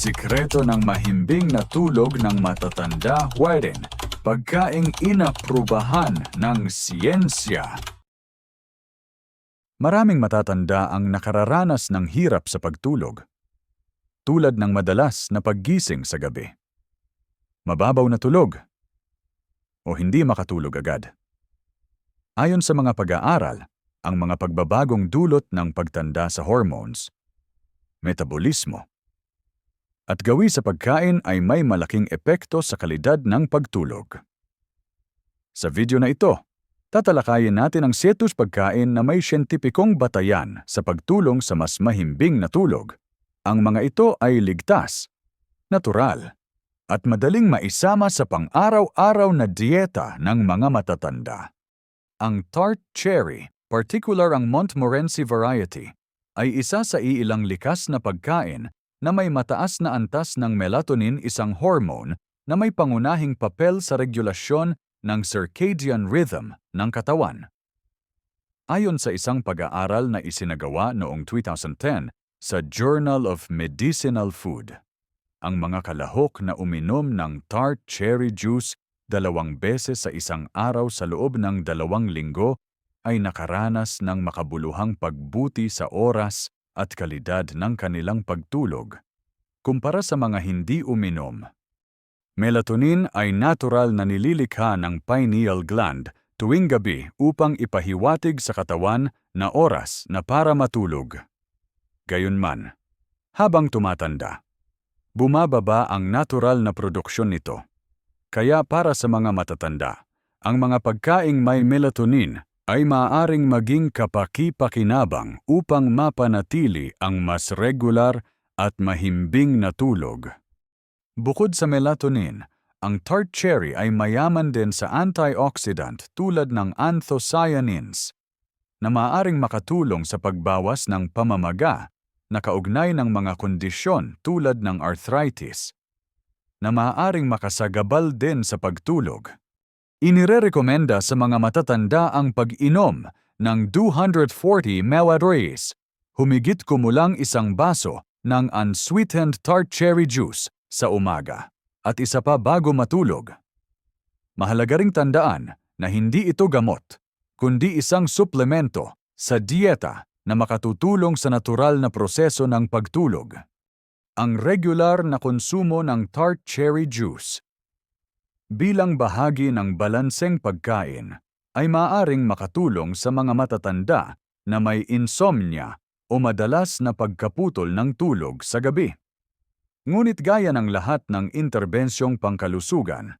Sikreto ng mahimbing na tulog ng matatanda wherein pagkaing inaprubahan ng siyensya. Maraming matatanda ang nakararanas ng hirap sa pagtulog, tulad ng madalas na paggising sa gabi. Mababaw na tulog o hindi makatulog agad. Ayon sa mga pag-aaral, ang mga pagbabagong dulot ng pagtanda sa hormones, metabolismo, at gawi sa pagkain ay may malaking epekto sa kalidad ng pagtulog. Sa video na ito, tatalakayin natin ang setus pagkain na may siyentipikong batayan sa pagtulong sa mas mahimbing na tulog. Ang mga ito ay ligtas, natural, at madaling maisama sa pang-araw-araw na dieta ng mga matatanda. Ang tart cherry, particular ang Montmorency variety, ay isa sa iilang likas na pagkain na may mataas na antas ng melatonin isang hormone na may pangunahing papel sa regulasyon ng circadian rhythm ng katawan. Ayon sa isang pag-aaral na isinagawa noong 2010 sa Journal of Medicinal Food, ang mga kalahok na uminom ng tart cherry juice dalawang beses sa isang araw sa loob ng dalawang linggo ay nakaranas ng makabuluhang pagbuti sa oras at kalidad ng kanilang pagtulog. Kumpara sa mga hindi uminom, melatonin ay natural na nililikha ng pineal gland tuwing gabi upang ipahiwatig sa katawan na oras na para matulog. Gayunman, habang tumatanda, bumababa ang natural na produksyon nito. Kaya para sa mga matatanda, ang mga pagkaing may melatonin ay maaaring maging kapaki-pakinabang upang mapanatili ang mas regular at mahimbing na tulog. Bukod sa melatonin, ang tart cherry ay mayaman din sa antioxidant tulad ng anthocyanins na maaaring makatulong sa pagbawas ng pamamaga na kaugnay ng mga kondisyon tulad ng arthritis na maaaring makasagabal din sa pagtulog. Inirerekomenda sa mga matatanda ang pag-inom ng 240 ml humigit kumulang isang baso ng unsweetened tart cherry juice sa umaga at isa pa bago matulog. Mahalaga ring tandaan na hindi ito gamot, kundi isang suplemento sa dieta na makatutulong sa natural na proseso ng pagtulog ang regular na konsumo ng tart cherry juice. Bilang bahagi ng balanseng pagkain, ay maaring makatulong sa mga matatanda na may insomnia o madalas na pagkaputol ng tulog sa gabi. Ngunit gaya ng lahat ng interbensyong pangkalusugan,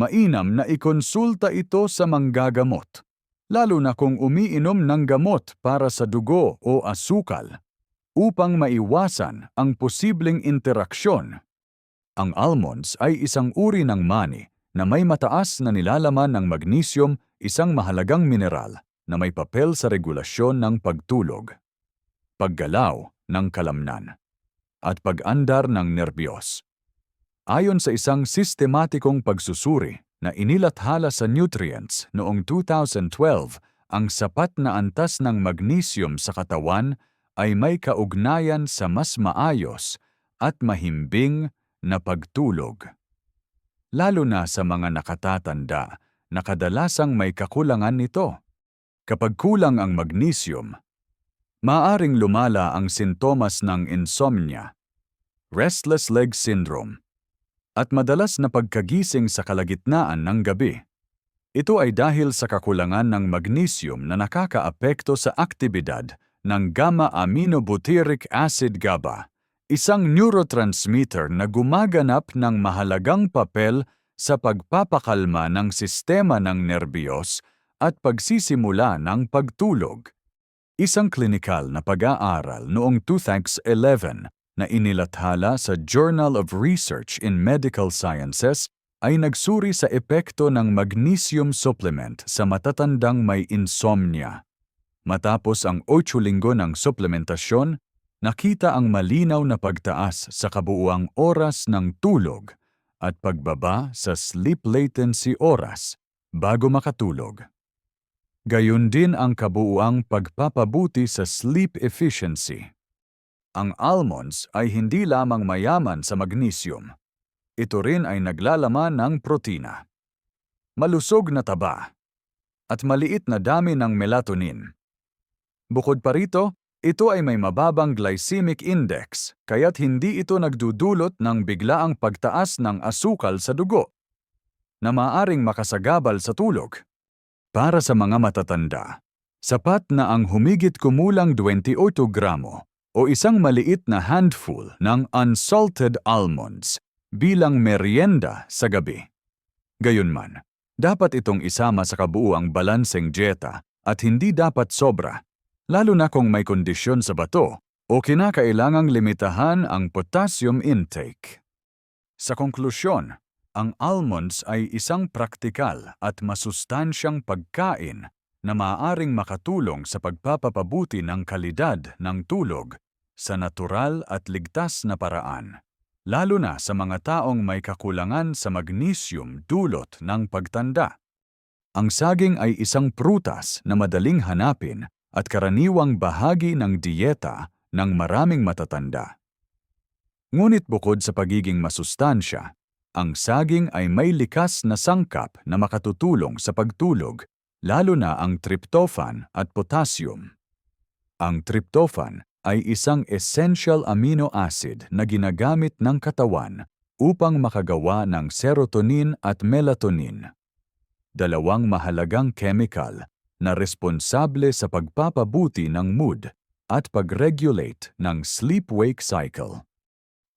mainam na ikonsulta ito sa manggagamot, lalo na kung umiinom ng gamot para sa dugo o asukal upang maiwasan ang posibleng interaksyon. Ang almonds ay isang uri ng mani na may mataas na nilalaman ng magnesium, isang mahalagang mineral na may papel sa regulasyon ng pagtulog, paggalaw ng kalamnan, at pag-andar ng nerbiyos. Ayon sa isang sistematikong pagsusuri na inilathala sa nutrients noong 2012, ang sapat na antas ng magnesium sa katawan ay may kaugnayan sa mas maayos at mahimbing na pagtulog. Lalo na sa mga nakatatanda na kadalasang may kakulangan nito. Kapag kulang ang magnesium, maaring lumala ang sintomas ng insomnia, restless leg syndrome, at madalas na pagkagising sa kalagitnaan ng gabi. Ito ay dahil sa kakulangan ng magnesium na nakakaapekto sa aktibidad ng gamma-aminobutyric acid GABA, isang neurotransmitter na gumaganap ng mahalagang papel sa pagpapakalma ng sistema ng nerbiyos at pagsisimula ng pagtulog. Isang klinikal na pag-aaral noong 2011 na inilathala sa Journal of Research in Medical Sciences ay nagsuri sa epekto ng magnesium supplement sa matatandang may insomnia. Matapos ang 8 linggo ng suplementasyon, nakita ang malinaw na pagtaas sa kabuuang oras ng tulog at pagbaba sa sleep latency oras bago makatulog. Gayun din ang kabuuang pagpapabuti sa sleep efficiency. Ang almonds ay hindi lamang mayaman sa magnesium. Ito rin ay naglalaman ng protina. Malusog na taba. At maliit na dami ng melatonin. Bukod pa rito, ito ay may mababang glycemic index, kaya't hindi ito nagdudulot ng biglaang pagtaas ng asukal sa dugo, na maaring makasagabal sa tulog. Para sa mga matatanda, sapat na ang humigit kumulang 28 gramo o isang maliit na handful ng unsalted almonds bilang merienda sa gabi. Gayunman, dapat itong isama sa kabuuang balanseng dieta at hindi dapat sobra, lalo na kung may kondisyon sa bato o kinakailangang limitahan ang potassium intake. Sa konklusyon, ang almonds ay isang praktikal at masustansyang pagkain na maaaring makatulong sa pagpapapabuti ng kalidad ng tulog sa natural at ligtas na paraan, lalo na sa mga taong may kakulangan sa magnesium dulot ng pagtanda. Ang saging ay isang prutas na madaling hanapin at karaniwang bahagi ng dieta ng maraming matatanda. Ngunit bukod sa pagiging masustansya, ang saging ay may likas na sangkap na makatutulong sa pagtulog, lalo na ang tryptophan at potassium. Ang tryptophan ay isang essential amino acid na ginagamit ng katawan upang makagawa ng serotonin at melatonin. Dalawang mahalagang chemical na responsable sa pagpapabuti ng mood at pag-regulate ng sleep-wake cycle.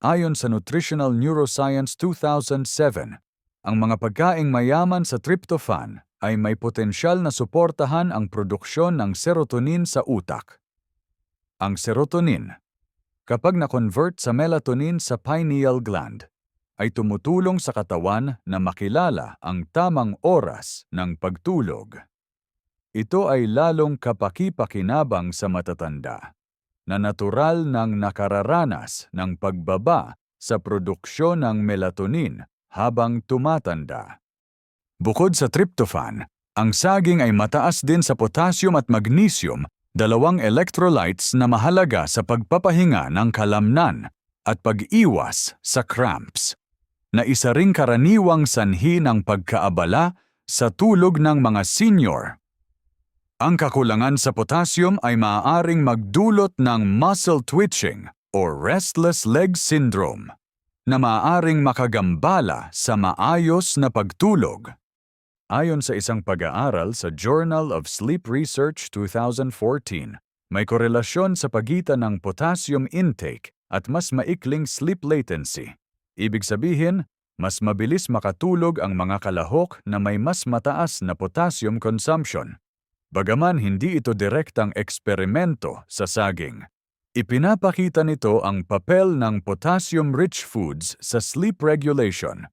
Ayon sa Nutritional Neuroscience 2007, ang mga pagkaing mayaman sa tryptophan ay may potensyal na suportahan ang produksyon ng serotonin sa utak. Ang serotonin, kapag na-convert sa melatonin sa pineal gland, ay tumutulong sa katawan na makilala ang tamang oras ng pagtulog. Ito ay lalong kapaki-pakinabang sa matatanda na natural nang nakararanas ng pagbaba sa produksyon ng melatonin habang tumatanda. Bukod sa tryptophan, ang saging ay mataas din sa potassium at magnesium, dalawang electrolytes na mahalaga sa pagpapahinga ng kalamnan at pag-iwas sa cramps, na isa ring karaniwang sanhi ng pagkaabala sa tulog ng mga senior ang kakulangan sa potassium ay maaaring magdulot ng muscle twitching or restless leg syndrome na maaaring makagambala sa maayos na pagtulog. Ayon sa isang pag-aaral sa Journal of Sleep Research 2014, may korelasyon sa pagitan ng potassium intake at mas maikling sleep latency. Ibig sabihin, mas mabilis makatulog ang mga kalahok na may mas mataas na potassium consumption. Bagaman hindi ito direktang eksperimento sa saging, ipinapakita nito ang papel ng potassium-rich foods sa sleep regulation.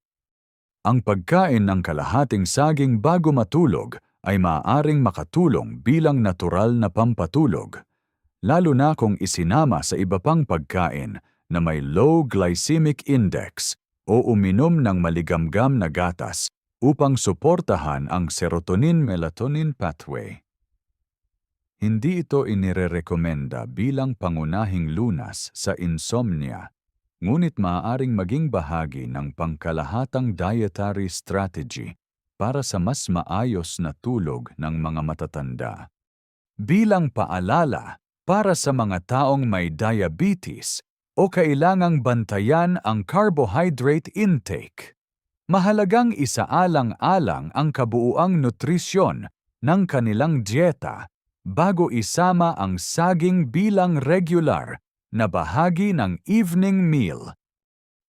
Ang pagkain ng kalahating saging bago matulog ay maaaring makatulong bilang natural na pampatulog, lalo na kung isinama sa iba pang pagkain na may low glycemic index o uminom ng maligamgam na gatas upang suportahan ang serotonin-melatonin pathway. Hindi ito inirerekomenda bilang pangunahing lunas sa insomnia, ngunit maaaring maging bahagi ng pangkalahatang dietary strategy para sa mas maayos na tulog ng mga matatanda. Bilang paalala para sa mga taong may diabetes o kailangang bantayan ang carbohydrate intake, mahalagang isaalang-alang ang kabuuang nutrisyon ng kanilang dieta bago isama ang saging bilang regular na bahagi ng evening meal.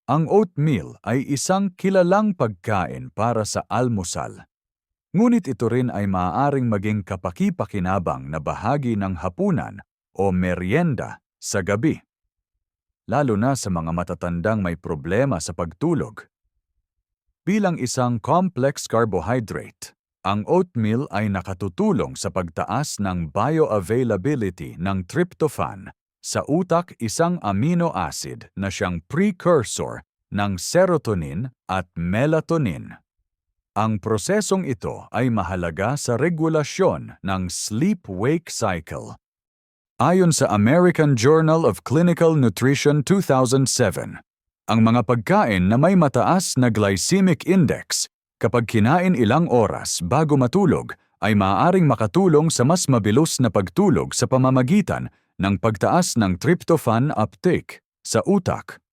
Ang oatmeal ay isang kilalang pagkain para sa almusal. Ngunit ito rin ay maaaring maging kapaki-pakinabang na bahagi ng hapunan o merienda sa gabi. Lalo na sa mga matatandang may problema sa pagtulog. Bilang isang complex carbohydrate, ang oatmeal ay nakatutulong sa pagtaas ng bioavailability ng tryptophan sa utak isang amino acid na siyang precursor ng serotonin at melatonin. Ang prosesong ito ay mahalaga sa regulasyon ng sleep-wake cycle Ayon sa American Journal of Clinical Nutrition 2007, ang mga pagkain na may mataas na glycemic index kapag kinain ilang oras bago matulog ay maaaring makatulong sa mas mabilis na pagtulog sa pamamagitan ng pagtaas ng tryptophan uptake sa utak.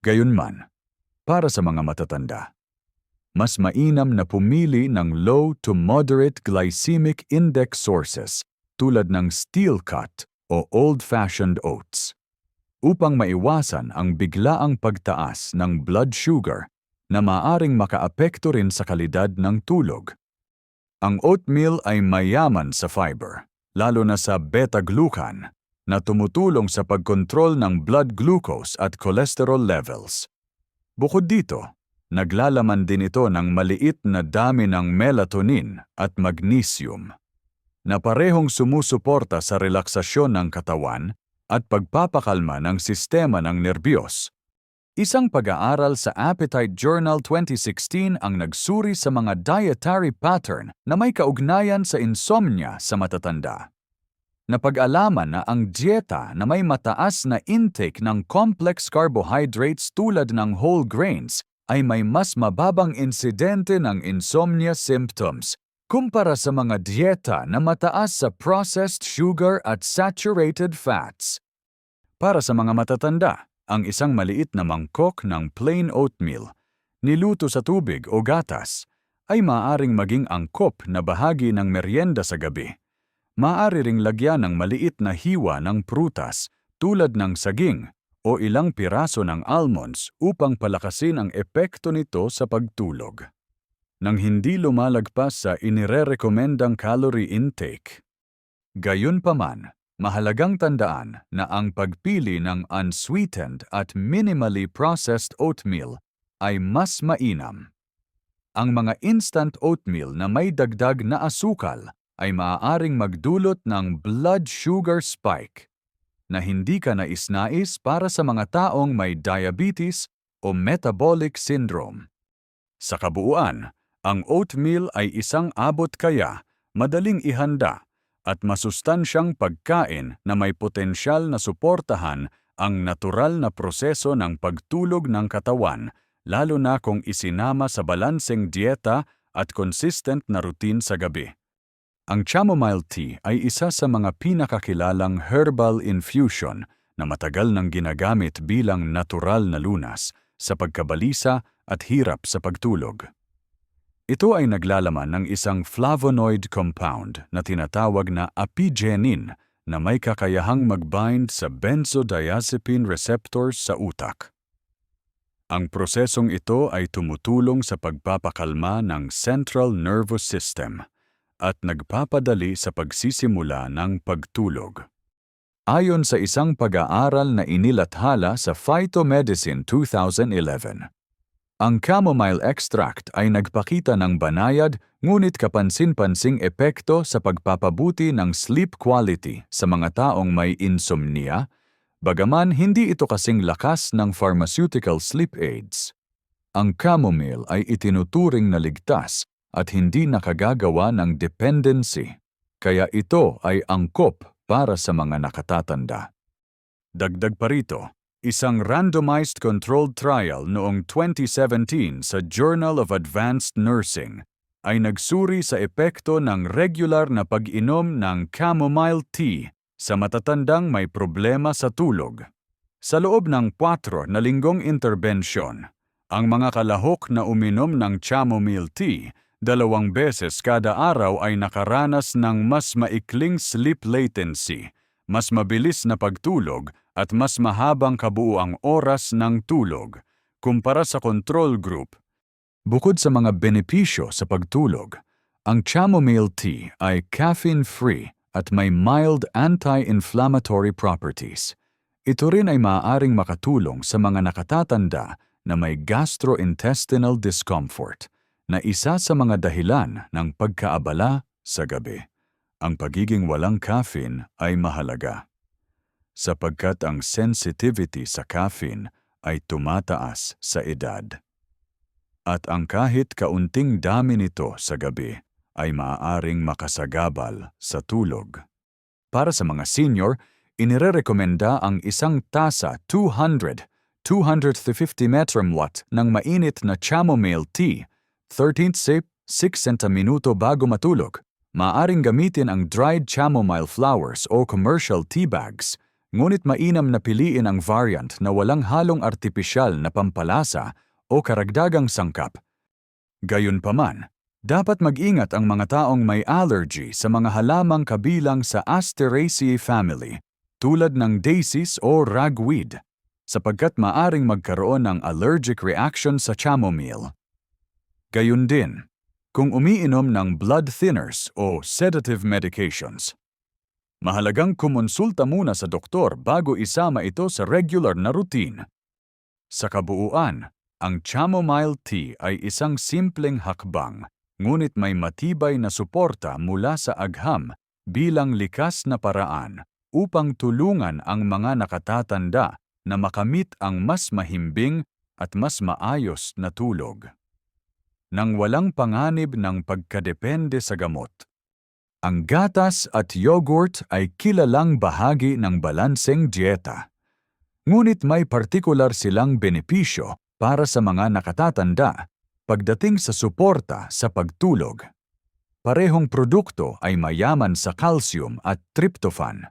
Gayunman, para sa mga matatanda, mas mainam na pumili ng low to moderate glycemic index sources tulad ng steel cut o old-fashioned oats upang maiwasan ang biglaang pagtaas ng blood sugar na maaring makaapekto rin sa kalidad ng tulog. Ang oatmeal ay mayaman sa fiber, lalo na sa beta-glucan, na tumutulong sa pagkontrol ng blood glucose at cholesterol levels. Bukod dito, naglalaman din ito ng maliit na dami ng melatonin at magnesium na parehong sumusuporta sa relaksasyon ng katawan at pagpapakalma ng sistema ng nerbiyos. Isang pag-aaral sa Appetite Journal 2016 ang nagsuri sa mga dietary pattern na may kaugnayan sa insomnia sa matatanda. Napag-alaman na ang dieta na may mataas na intake ng complex carbohydrates tulad ng whole grains ay may mas mababang insidente ng insomnia symptoms kumpara sa mga dieta na mataas sa processed sugar at saturated fats. Para sa mga matatanda, ang isang maliit na mangkok ng plain oatmeal, niluto sa tubig o gatas, ay maaaring maging angkop na bahagi ng merienda sa gabi. Maaari ring lagyan ng maliit na hiwa ng prutas tulad ng saging o ilang piraso ng almonds upang palakasin ang epekto nito sa pagtulog nang hindi lumalagpas sa inirerekomendang calorie intake. Gayunpaman, mahalagang tandaan na ang pagpili ng unsweetened at minimally processed oatmeal ay mas mainam. Ang mga instant oatmeal na may dagdag na asukal ay maaaring magdulot ng blood sugar spike na hindi ka nais-nais para sa mga taong may diabetes o metabolic syndrome. Sa kabuuan, ang oatmeal ay isang abot kaya, madaling ihanda, at masustansyang pagkain na may potensyal na suportahan ang natural na proseso ng pagtulog ng katawan, lalo na kung isinama sa balanseng dieta at consistent na routine sa gabi. Ang chamomile tea ay isa sa mga pinakakilalang herbal infusion na matagal nang ginagamit bilang natural na lunas sa pagkabalisa at hirap sa pagtulog. Ito ay naglalaman ng isang flavonoid compound na tinatawag na apigenin na may kakayahang mag-bind sa benzodiazepine receptors sa utak. Ang prosesong ito ay tumutulong sa pagpapakalma ng central nervous system at nagpapadali sa pagsisimula ng pagtulog. Ayon sa isang pag-aaral na inilathala sa Phytomedicine 2011, ang chamomile extract ay nagpakita ng banayad ngunit kapansin-pansing epekto sa pagpapabuti ng sleep quality sa mga taong may insomnia, bagaman hindi ito kasing lakas ng pharmaceutical sleep aids. Ang chamomile ay itinuturing na ligtas at hindi nakagagawa ng dependency, kaya ito ay angkop para sa mga nakatatanda. Dagdag pa rito, isang randomized controlled trial noong 2017 sa Journal of Advanced Nursing ay nagsuri sa epekto ng regular na pag-inom ng chamomile tea sa matatandang may problema sa tulog. Sa loob ng 4 na linggong interbensyon, ang mga kalahok na uminom ng chamomile tea dalawang beses kada araw ay nakaranas ng mas maikling sleep latency, mas mabilis na pagtulog at mas mahabang kabuuang oras ng tulog kumpara sa control group. Bukod sa mga benepisyo sa pagtulog, ang chamomile tea ay caffeine-free at may mild anti-inflammatory properties. Ito rin ay maaaring makatulong sa mga nakatatanda na may gastrointestinal discomfort na isa sa mga dahilan ng pagkaabala sa gabi. Ang pagiging walang caffeine ay mahalaga sapagkat ang sensitivity sa caffeine ay tumataas sa edad. At ang kahit kaunting dami nito sa gabi ay maaaring makasagabal sa tulog. Para sa mga senior, inirerekomenda ang isang tasa 200 250 watt ng mainit na chamomile tea, 13th sip, 6 centa minuto bago matulog. Maaring gamitin ang dried chamomile flowers o commercial tea bags, ngunit mainam na piliin ang variant na walang halong artipisyal na pampalasa o karagdagang sangkap. Gayunpaman, dapat mag-ingat ang mga taong may allergy sa mga halamang kabilang sa Asteraceae family, tulad ng daisies o ragweed, sapagkat maaring magkaroon ng allergic reaction sa chamomile. Gayun din, kung umiinom ng blood thinners o sedative medications. Mahalagang kumonsulta muna sa doktor bago isama ito sa regular na routine. Sa kabuuan, ang chamomile tea ay isang simpleng hakbang ngunit may matibay na suporta mula sa agham bilang likas na paraan upang tulungan ang mga nakatatanda na makamit ang mas mahimbing at mas maayos na tulog. Nang walang panganib ng pagkadepende sa gamot. Ang gatas at yogurt ay kilalang bahagi ng balanseng dieta. Ngunit may partikular silang benepisyo para sa mga nakatatanda Pagdating sa suporta sa pagtulog, parehong produkto ay mayaman sa calcium at tryptophan.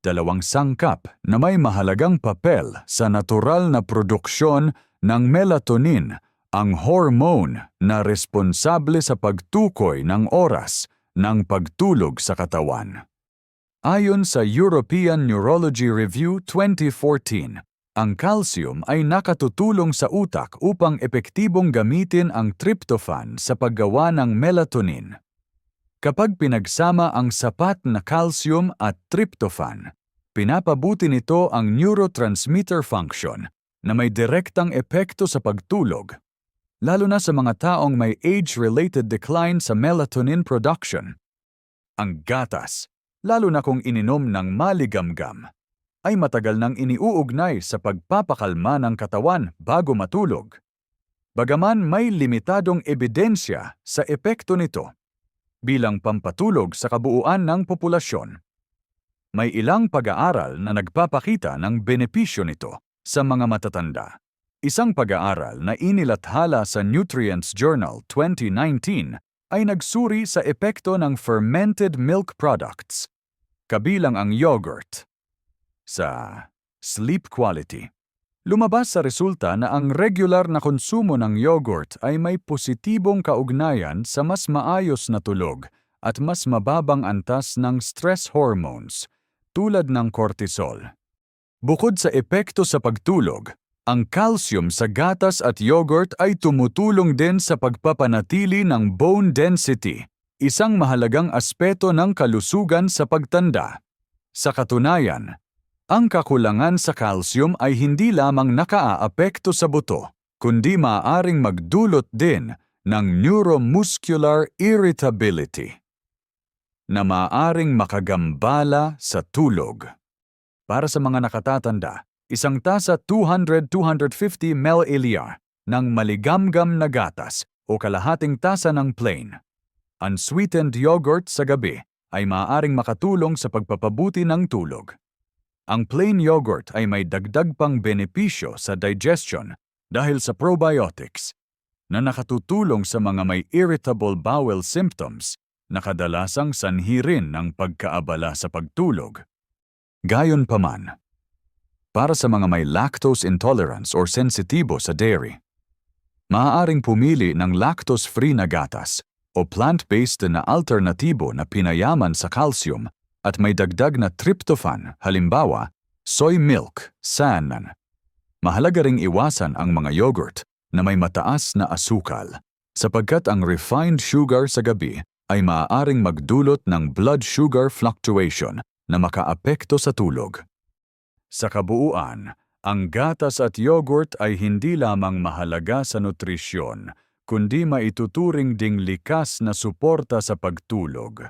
Dalawang sangkap na may mahalagang papel sa natural na produksyon ng melatonin, ang hormone na responsable sa pagtukoy ng oras ng pagtulog sa katawan. Ayon sa European Neurology Review 2014, ang calcium ay nakatutulong sa utak upang epektibong gamitin ang tryptophan sa paggawa ng melatonin. Kapag pinagsama ang sapat na calcium at tryptophan, pinapabuti nito ang neurotransmitter function na may direktang epekto sa pagtulog, lalo na sa mga taong may age-related decline sa melatonin production. Ang gatas, lalo na kung ininom ng maligamgam, ay matagal nang iniuugnay sa pagpapakalma ng katawan bago matulog. Bagaman may limitadong ebidensya sa epekto nito bilang pampatulog sa kabuuan ng populasyon. May ilang pag-aaral na nagpapakita ng benepisyo nito sa mga matatanda. Isang pag-aaral na inilathala sa Nutrients Journal 2019 ay nagsuri sa epekto ng fermented milk products, kabilang ang yogurt, sa sleep quality. Lumabas sa resulta na ang regular na konsumo ng yogurt ay may positibong kaugnayan sa mas maayos na tulog at mas mababang antas ng stress hormones tulad ng cortisol. Bukod sa epekto sa pagtulog, ang calcium sa gatas at yogurt ay tumutulong din sa pagpapanatili ng bone density, isang mahalagang aspeto ng kalusugan sa pagtanda. Sa katunayan, ang kakulangan sa calcium ay hindi lamang nakaaapekto sa buto, kundi maaaring magdulot din ng neuromuscular irritability na maaaring makagambala sa tulog. Para sa mga nakatatanda, isang tasa 200-250 ml ng maligamgam na gatas o kalahating tasa ng plain. Unsweetened yogurt sa gabi ay maaaring makatulong sa pagpapabuti ng tulog. Ang plain yogurt ay may dagdag pang benepisyo sa digestion dahil sa probiotics na nakatutulong sa mga may irritable bowel symptoms na kadalasang sanhi rin ng pagkaabala sa pagtulog. Gayon paman, para sa mga may lactose intolerance or sensitibo sa dairy, maaaring pumili ng lactose-free na gatas o plant-based na alternatibo na pinayaman sa calcium at may dagdag na tryptophan, halimbawa, soy milk, sanan. Mahalaga ring iwasan ang mga yogurt na may mataas na asukal sapagkat ang refined sugar sa gabi ay maaaring magdulot ng blood sugar fluctuation na makaapekto sa tulog. Sa kabuuan, ang gatas at yogurt ay hindi lamang mahalaga sa nutrisyon, kundi maituturing ding likas na suporta sa pagtulog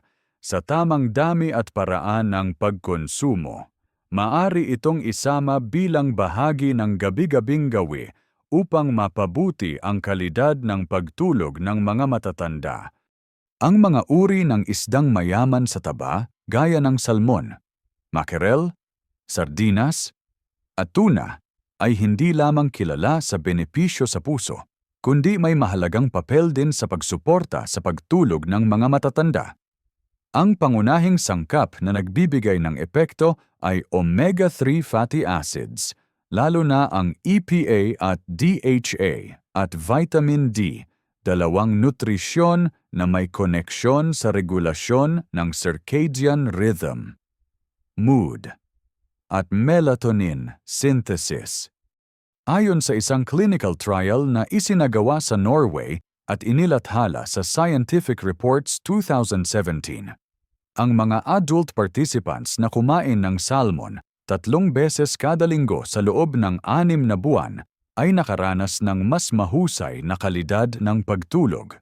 sa tamang dami at paraan ng pagkonsumo, maari itong isama bilang bahagi ng gabi-gabing gawi upang mapabuti ang kalidad ng pagtulog ng mga matatanda. Ang mga uri ng isdang mayaman sa taba, gaya ng salmon, mackerel, sardinas, at tuna ay hindi lamang kilala sa benepisyo sa puso, kundi may mahalagang papel din sa pagsuporta sa pagtulog ng mga matatanda. Ang pangunahing sangkap na nagbibigay ng epekto ay omega-3 fatty acids, lalo na ang EPA at DHA at vitamin D, dalawang nutrisyon na may koneksyon sa regulasyon ng circadian rhythm, mood, at melatonin synthesis. Ayon sa isang clinical trial na isinagawa sa Norway at inilathala sa Scientific Reports 2017, ang mga adult participants na kumain ng salmon tatlong beses kada linggo sa loob ng anim na buwan ay nakaranas ng mas mahusay na kalidad ng pagtulog,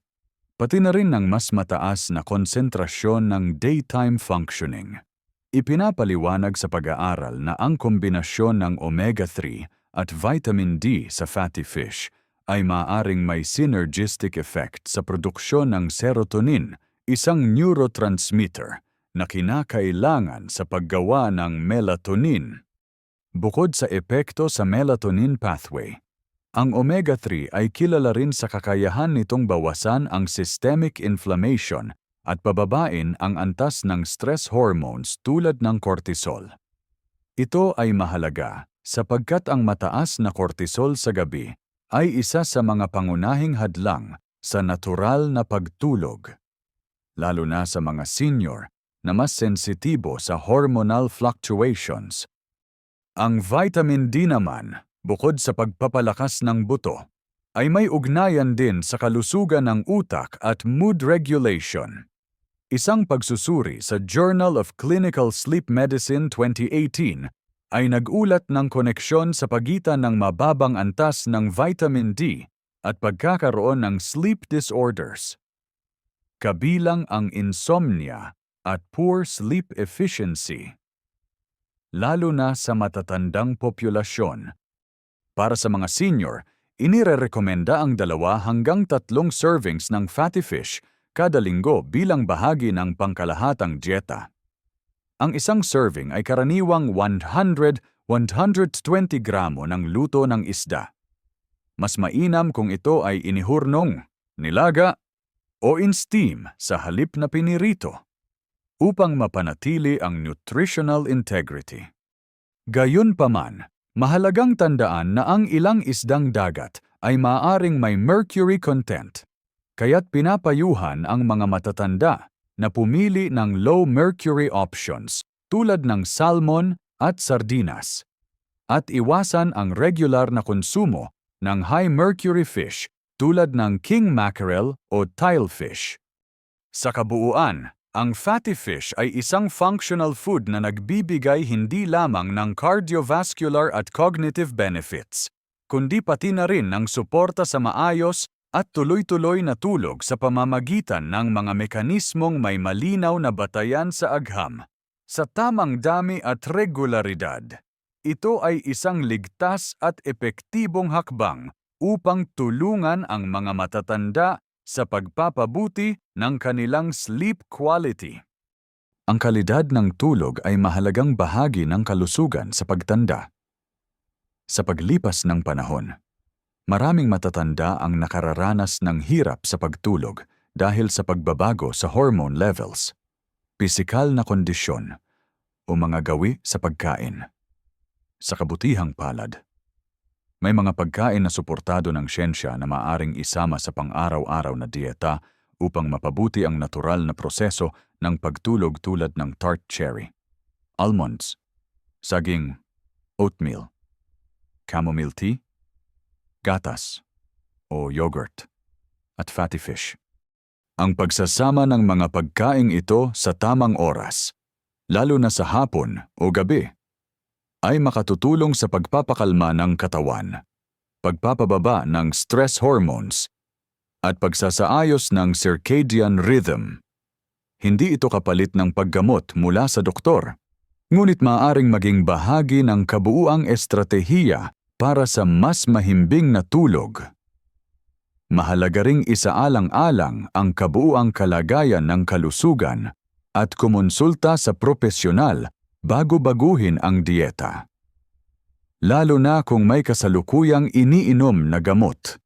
pati na rin ng mas mataas na konsentrasyon ng daytime functioning. Ipinapaliwanag sa pag-aaral na ang kombinasyon ng omega-3 at vitamin D sa fatty fish ay maaring may synergistic effect sa produksyon ng serotonin, isang neurotransmitter na kinakailangan sa paggawa ng melatonin. Bukod sa epekto sa melatonin pathway, ang omega-3 ay kilala rin sa kakayahan nitong bawasan ang systemic inflammation at pababain ang antas ng stress hormones tulad ng cortisol. Ito ay mahalaga sapagkat ang mataas na cortisol sa gabi ay isa sa mga pangunahing hadlang sa natural na pagtulog, lalo na sa mga senior na mas sensitibo sa hormonal fluctuations. Ang vitamin D naman bukod sa pagpapalakas ng buto, ay may ugnayan din sa kalusugan ng utak at mood regulation. Isang pagsusuri sa Journal of Clinical Sleep Medicine 2018 ay nag-ulat ng koneksyon sa pagitan ng mababang antas ng vitamin D at pagkakaroon ng sleep disorders. Kabilang ang insomnia at poor sleep efficiency. Lalo na sa matatandang populasyon, para sa mga senior, inirerekomenda ang dalawa hanggang tatlong servings ng fatty fish kada linggo bilang bahagi ng pangkalahatang dieta. Ang isang serving ay karaniwang 100-120 gramo ng luto ng isda. Mas mainam kung ito ay inihurnong, nilaga, o in-steam sa halip na pinirito upang mapanatili ang nutritional integrity. Gayunpaman, Mahalagang tandaan na ang ilang isdang dagat ay maaring may mercury content, kaya't pinapayuhan ang mga matatanda na pumili ng low mercury options tulad ng salmon at sardinas, at iwasan ang regular na konsumo ng high mercury fish tulad ng king mackerel o tilefish. Sa kabuuan, ang fatty fish ay isang functional food na nagbibigay hindi lamang ng cardiovascular at cognitive benefits, kundi pati na rin ng suporta sa maayos at tuloy-tuloy na tulog sa pamamagitan ng mga mekanismong may malinaw na batayan sa agham. Sa tamang dami at regularidad, ito ay isang ligtas at epektibong hakbang upang tulungan ang mga matatanda sa pagpapabuti ng kanilang sleep quality. Ang kalidad ng tulog ay mahalagang bahagi ng kalusugan sa pagtanda. Sa paglipas ng panahon, maraming matatanda ang nakararanas ng hirap sa pagtulog dahil sa pagbabago sa hormone levels, pisikal na kondisyon, o mga gawi sa pagkain. Sa kabutihang palad, may mga pagkain na suportado ng siyensya na maaring isama sa pang-araw-araw na dieta upang mapabuti ang natural na proseso ng pagtulog tulad ng tart cherry, almonds, saging, oatmeal, chamomile tea, gatas o yogurt, at fatty fish. Ang pagsasama ng mga pagkaing ito sa tamang oras, lalo na sa hapon o gabi, ay makatutulong sa pagpapakalma ng katawan, pagpapababa ng stress hormones, at pagsasaayos ng circadian rhythm. Hindi ito kapalit ng paggamot mula sa doktor, ngunit maaaring maging bahagi ng kabuuang estratehiya para sa mas mahimbing na tulog. Mahalaga ring isaalang-alang ang kabuuang kalagayan ng kalusugan at kumonsulta sa propesyonal bago baguhin ang dieta. Lalo na kung may kasalukuyang iniinom na gamot.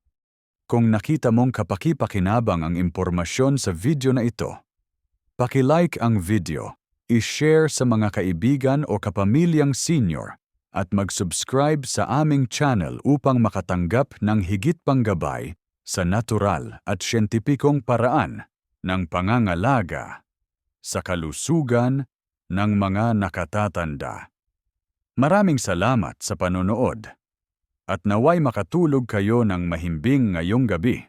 Kung nakita mong kapaki-pakinabang ang impormasyon sa video na ito, paki-like ang video, i-share sa mga kaibigan o kapamilyang senior, at mag-subscribe sa aming channel upang makatanggap ng higit pang gabay sa natural at siyentipikong paraan ng pangangalaga sa kalusugan ng mga nakatatanda. Maraming salamat sa panonood at naway makatulog kayo ng mahimbing ngayong gabi.